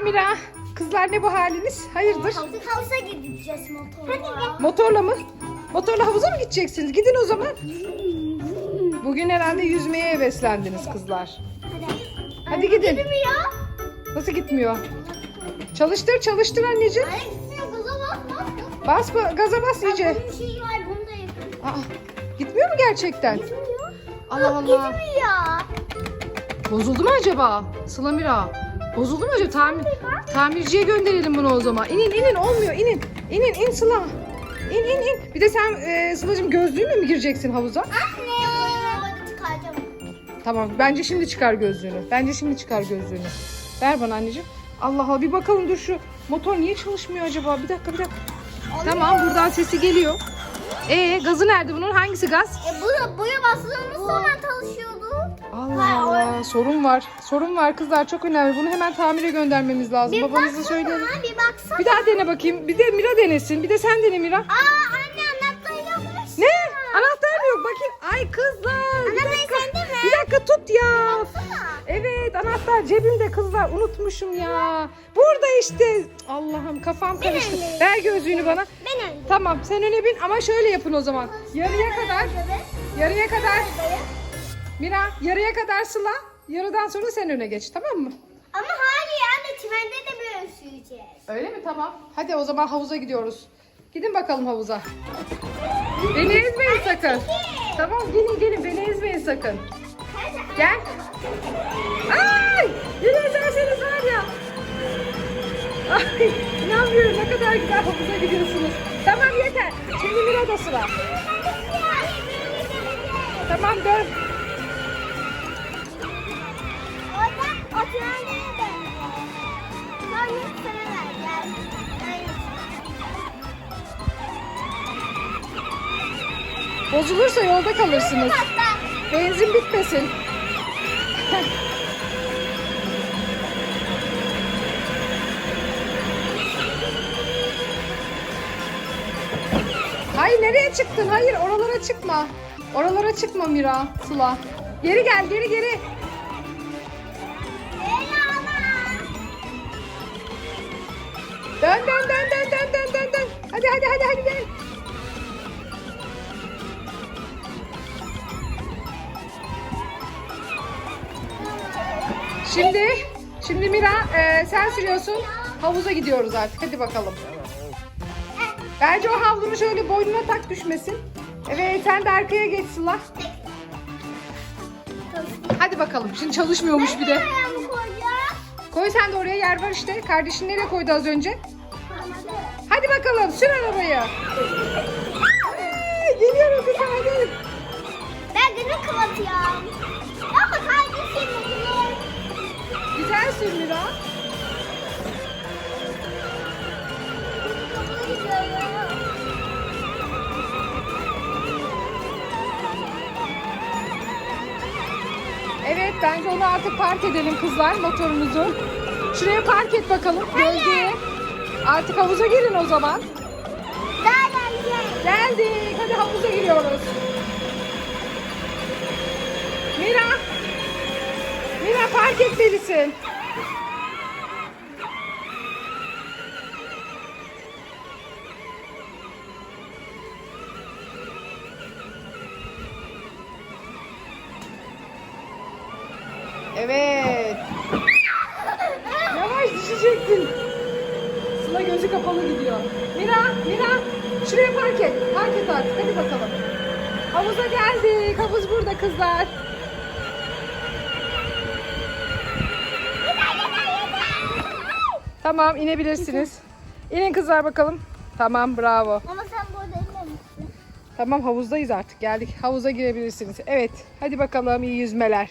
Amira, kızlar ne bu haliniz? Hayırdır? Havuza, havuza gideceğiz motorla. Motorla mı? Motorla havuza mı gideceksiniz? Gidin o zaman. Bugün herhalde yüzmeye heveslendiniz kızlar. Hadi. Hadi gidin. Gitmiyor. Nasıl gitmiyor? Çalıştır, çalıştır anneciğim. Hayır gitmiyor. Gaza bas bas. Bas bas. ba- gaza bas iyice. Bunun şeyi var bunu da yapın. Aa, gitmiyor mu gerçekten? Gitmiyor. Allah Allah. Gitmiyor. Bozuldu mu acaba? Sıla Mira. Bozuldu mu acaba? Tamir, tamirciye gönderelim bunu o zaman. İnin inin olmuyor inin. İnin in Sıla. İn in in. Bir de sen e, Sıla'cığım gözlüğünle mi gireceksin havuza? Anne. Tamam bence şimdi çıkar gözlüğünü. Bence şimdi çıkar gözlüğünü. Ver bana anneciğim. Allah Allah bir bakalım dur şu motor niye çalışmıyor acaba? Bir dakika bir dakika. Tamam buradan sesi geliyor. Ee gazı nerede bunun? Hangisi gaz? E bu boya bastığımız sonra çalışıyordu. Allah Allah sorun var. Sorun var kızlar çok önemli. Bunu hemen tamire göndermemiz lazım. Babanıza söyleyelim. Bir baksana. Bir daha dene bakayım. Bir de Mira denesin. Bir de sen dene Mira. Aa anne anahtarı yokmuş. Ne? Anahtar mı yok? Bakayım. Ay kızlar. Bir Anahtarı dakika. sende mi? Bir dakika tut ya. Baksana. Evet anahtar cebimde kızlar. Unutmuşum ya. Burada işte. Allah'ım kafam karıştı. Ver gözlüğünü bana. Ben öyle. Tamam sen öne bin ama şöyle yapın o zaman. Yarıya kadar. Yarıya kadar. Mira yarıya kadar Sıla. Yarıdan sonra sen öne geç tamam mı? Ama hayır anne çimende de böyle süreceğiz. Öyle mi? Tamam. Hadi o zaman havuza gidiyoruz. Gidin bakalım havuza. Beni ezmeyin sakın. Tamam gelin gelin beni ezmeyin sakın. Gel. Ay! Beni ezerseniz var ya. Ay inanmıyorum ne kadar güzel havuza gidiyorsunuz. Tamam yeter. Şimdi Mira'da sıra. Tamam dön. Bozulursa yolda kalırsınız. Benzin bitmesin. Hayır nereye çıktın? Hayır oralara çıkma. Oralara çıkma Mira, Sıla. Geri gel, geri geri. Dön dön dön dön dön dön dön dön. Hadi hadi hadi hadi dön. Şimdi, şimdi Mira e, sen sürüyorsun. Havuza gidiyoruz artık. Hadi bakalım. Bence o havlunu şöyle boynuna tak düşmesin. Evet sen de arkaya geç Sıla. Hadi bakalım. Şimdi çalışmıyormuş bir de. Koy sen de oraya yer var işte. Kardeşin nereye koydu az önce? Hadi bakalım sür arabayı. Ay, Geliyorum kızım hadi. Ben günü kapatıyorum. Güzel sür Mira. Evet bence onu artık park edelim kızlar motorumuzu. Şuraya park et bakalım gölgeye. Artık havuza girin o zaman. Daha gelecek. Geldik. Hadi havuza giriyoruz. Mira. Mira park etmelisin. Evet. Yavaş düşeceksin. Sıla gözü kapalı gidiyor. Mira, Mira şuraya park et. Park et artık hadi bakalım. Havuza geldik. Havuz burada kızlar. Tamam inebilirsiniz. İnin kızlar bakalım. Tamam bravo. Ama sen burada inmemişsin. Tamam havuzdayız artık geldik. Havuza girebilirsiniz. Evet hadi bakalım iyi yüzmeler.